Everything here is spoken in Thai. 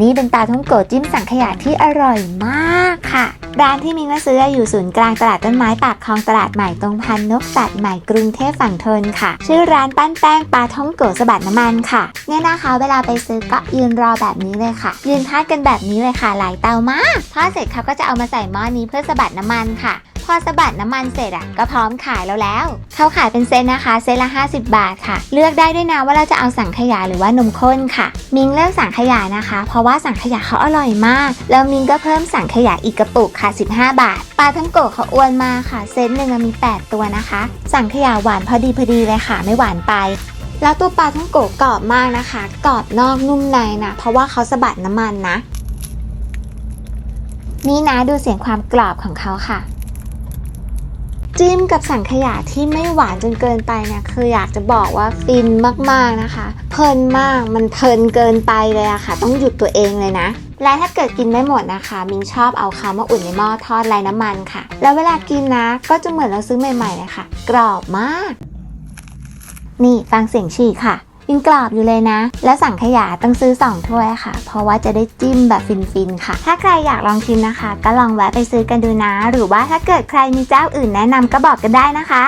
นี่เป็นปลาท่องโกะจิ้มสังขยาที่อร่อยมากค่ะ ร้านที่มิงมาซื้ออยู่ศูนย์กลางตลาดต้นไม้ปากคลองตลาดใหม่ตรงพันนกตัดใหม่กรุงเทพฝั่งทนค่ะ ชื่อร้านปั้นแป้งปลาท่องโกะสะบัดน้ำมันค่ะ เนี่ยนะคะเวลาไปซื้อก็ยืนรอแบบนี้เลยค่ะ ยืนทาดกันแบบนี้เลยค่ะหลายเตามากทอดเสร็จเขาก็จะเอามาใส่หม้อนี้เพื่อสะบัดน้ำมันค่ะ อสะบัดน้ำมันเสร็จอะก็พร้อมขายแล้วแล้วเขาขายเป็นเซตนะคะ เซตละ 50 บาทค่ะ เลือกได้ด้วยนะว่าเราจะเอาสังขยาหรือว่านมข้นค่ะ มิงเลือกสังขยานะคะ เพราะว่าสังขยาเขาอร่อยมาก แล้วมิงก็เพิ่มสังขยาอีกกระปุกค่ะ 15 บาท ปลาทั้งโกะเขาอ้วนมากค่ะ เซตหนึ่งมี 8 ตัวนะคะ สังขยาหวานพอดีพอดีเลยค่ะ ไม่หวานไปแล้วตัวปลาทั้งโกะกรอบมากนะคะ กรอบนอกนุ่มในนะ เพราะว่าเขาสะบัดน้ำมันนะ นี่นะดูเสียงความกรอบของเขาค่ะ จิ้มกับสังขยาที่ไม่หวานจนเกินไปเนี่ยคืออยากจะบอกว่าฟินมากๆนะคะ เพลินมากมันเพลินเกินไปเลยอะค่ะ ต้องหยุดตัวเองเลยนะ และถ้าเกิดกินไม่หมดนะคะ มิงชอบเอาเขามาอุ่นในหม้อทอดไร้น้ำมันค่ะ แล้วเวลากินนะก็จะเหมือนเราซื้อใหม่ๆเลยค่ะ กรอบมาก นี่ฟังเสียงฉี่ค่ะ ยังกรอบอยู่เลยนะ และสั่งขยะต้องซื้อ 2 ถ้วยค่ะ เพราะว่าจะได้จิ้มแบบฟินๆค่ะ ถ้าใครอยากลองชิมนะคะ ก็ลองแวะไปซื้อกันดูนะ หรือว่าถ้าเกิดใครมีเจ้าอื่นแนะนำก็บอกกันได้นะคะ